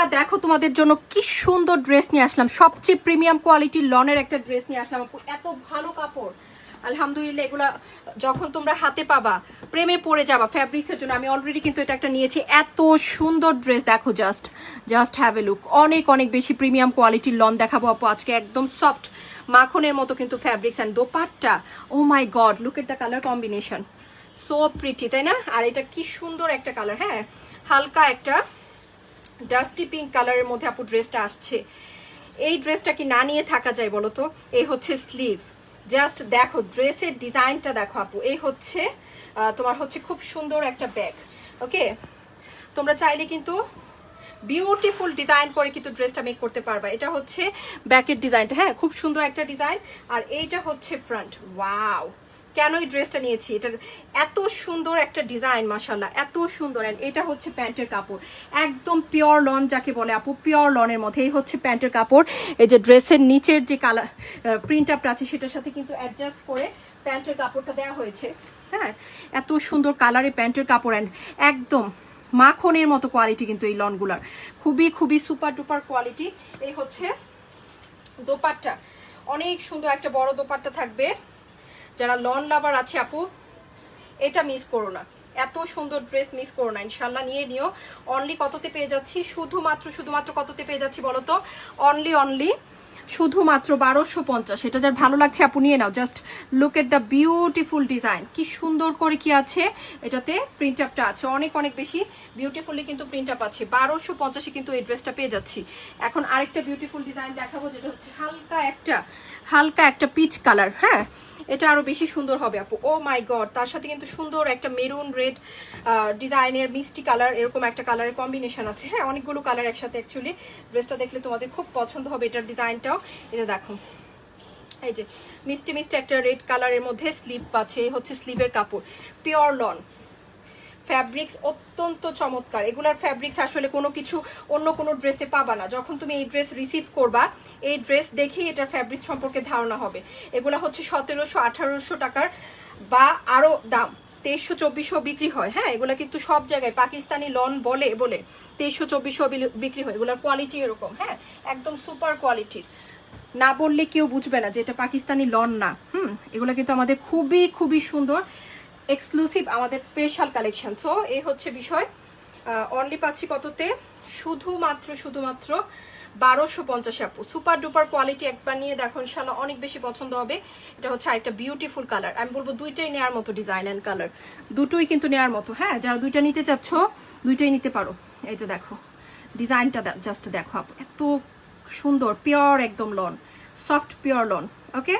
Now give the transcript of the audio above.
আপুরা দেখো তোমাদের জন্য কি সুন্দর ড্রেস নিয়ে আসলাম। সবচেয়ে প্রিমিয়াম কোয়ালিটির লনের একটা ড্রেস নিয়ে আসলাম এত ভালো কাপড়। আলহামদুলিল্লাহ, এগুলা যখন তোমরা হাতে পাবা, প্রেমে পড়ে যাবা ফ্যাব্রিক্সের জন্য, আমি অলরেডি কিন্তু এটা একটা নিয়েছি। এত সুন্দর ড্রেস দেখো just just have a look অনেক অনেক বেশি প্রিমিয়াম কোয়ালিটির লন দেখাবো আপু। আজকে একদম সফট মাখনের মতো কিন্তু fabrics and dupatta. Oh my god look at the colour combination so pretty তাই না? আর এটা কি সুন্দর একটা কালার হ্যাঁ? হালকা একটা ডাস্টি পিঙ্ক কালারের মধ্যে আপু ড্রেসটা আসছে। এই ড্রেসটা কি না নিয়ে থাকা যায় বলো তো? এই হচ্ছে স্লিভ জাস্ট দেখো, ড্রেসের ডিজাইনটা দেখো আপু। এই হচ্ছে তোমার হচ্ছে খুব সুন্দর একটা ব্যাগ। ওকে তোমরা চাইলে কিন্তু বিউটিফুল ডিজাইন করে কিন্তু ড্রেসটা মেক করতে পারবা। এটা হচ্ছে ব্যাকের ডিজাইনটা। হ্যাঁ খুব সুন্দর একটা ডিজাইন। আর এইটা হচ্ছে ফ্রন্ট ওয়াও কেন এই ড্রেসটা নিয়েছি? এটার এত সুন্দর একটা ডিজাইন মাসাল্লাহ এত সুন্দর। And এটা হচ্ছে প্যান্টের কাপড়। একদম পিওর লন যাকে বলে আপু পিওর লনের মধ্যে। এই হচ্ছে প্যান্টের কাপড়। এই যে ড্রেসের নিচের যে কালার প্রিন্ট আপটা আছে, সেটার সাথে কিন্তু অ্যাডজাস্ট করে প্যান্টের কাপড়টা দেওয়া হয়েছে। হ্যাঁ এত সুন্দর কালারে প্যান্টের কাপড়। অ্যান্ড একদম মাখনের মতো কোয়ালিটি কিন্তু এই লনগুলার খুবই খুবই সুপার ডুপার কোয়ালিটি এই হচ্ছে দোপাট্টা। অনেক সুন্দর একটা বড় দোপাট্টা থাকবে। যারা লন লাভার আছে আপু, এটা মিস করো না। এত সুন্দর ড্রেস মিস করো না ইনশাল্লাহ নিয়ে নিও। অনলি কততে পেয়ে যাচ্ছি? শুধুমাত্র শুধুমাত্র কততে পেয়ে যাচ্ছি বলো তো? অনলি অনলি শুধুমাত্র বারোশো পঞ্চাশ। এটা যার ভালো লাগছে, আপু, নিয়ে নাও। Just look at the beautiful design কি সুন্দর করে কি আছে, এটাতে প্রিন্ট আপটা আছে। অনেক অনেক বেশি বিউটিফুলি কিন্তু প্রিন্ট আপ আছে। বারোশো পঞ্চাশে কিন্তু এই ড্রেসটা পেয়ে যাচ্ছি। এখন আরেকটা বিউটিফুল ডিজাইন দেখাবো, যেটা হচ্ছে হালকা একটা হালকা একটা পিচ কালার হ্যাঁ? এটা আরও বেশি সুন্দর হবে, আপু। ও মাই গড তার সাথে কিন্তু সুন্দর একটা মেরুন রেড ডিজাইনের মিষ্টি কালার এরকম একটা কালারের কম্বিনেশন আছে। হ্যাঁ অনেকগুলো কালার একসাথে অ্যাকচুয়ালি ড্রেসটা দেখলে তোমাদের খুব পছন্দ হবে এটার ডিজাইনটাও এটা দেখো। এই যে, মিষ্টি মিষ্টি একটা রেড কালারের মধ্যে স্লিপ আছে হচ্ছে স্লিভের কাপড়। পিওর লন ফ্যাব্রিক্স অত্যন্ত চমৎকার। এগুলার ফ্যাব্রিক্স আসলে কোনো কিছু অন্য কোনো ড্রেসে পাবা না। যখন তুমি এই ড্রেস রিসিভ করবা, এই ড্রেস দেখেই এটার ফ্যাব্রিক্স সম্পর্কে ধারণা হবে। এগুলা হচ্ছে সতেরোশো আঠারোশো টাকার বা আরও দাম। তেইশশো চব্বিশশো বিক্রি হয় হ্যাঁ? এগুলা কিন্তু সব জায়গায়, পাকিস্তানি লন বলে বলে। তেইশশো চব্বিশশো বিক্রি হয়। এগুলার কোয়ালিটি এরকম হ্যাঁ? একদম সুপার কোয়ালিটির না বললে কেউ বুঝবে না যে এটা পাকিস্তানি লন না। হুম? এগুলো কিন্তু আমাদের খুবই খুবই সুন্দর। এক্সক্লুসিভ আমাদের স্পেশাল কালেকশন সো এই হচ্ছে বিষয় অনলি পাচ্ছি কততে? শুধুমাত্র শুধুমাত্র বারোশো পঞ্চাশ আপু। সুপার ডুপার কোয়ালিটি একবার নিয়ে দেখো ইনশাল্লাহ অনেক বেশি পছন্দ হবে। এটা হচ্ছে আরেকটা বিউটিফুল কালার আমি বলব দুইটাই নেওয়ার মতো ডিজাইন অ্যান্ড কালার দুটোই কিন্তু নেওয়ার মতো। হ্যাঁ যারা দুইটা নিতে চাচ্ছ, দুইটাই নিতে পারো। যে দেখো ডিজাইনটা জাস্ট দেখো আপু। এত সুন্দর পিওর একদম lawn. Soft pure lawn. Okay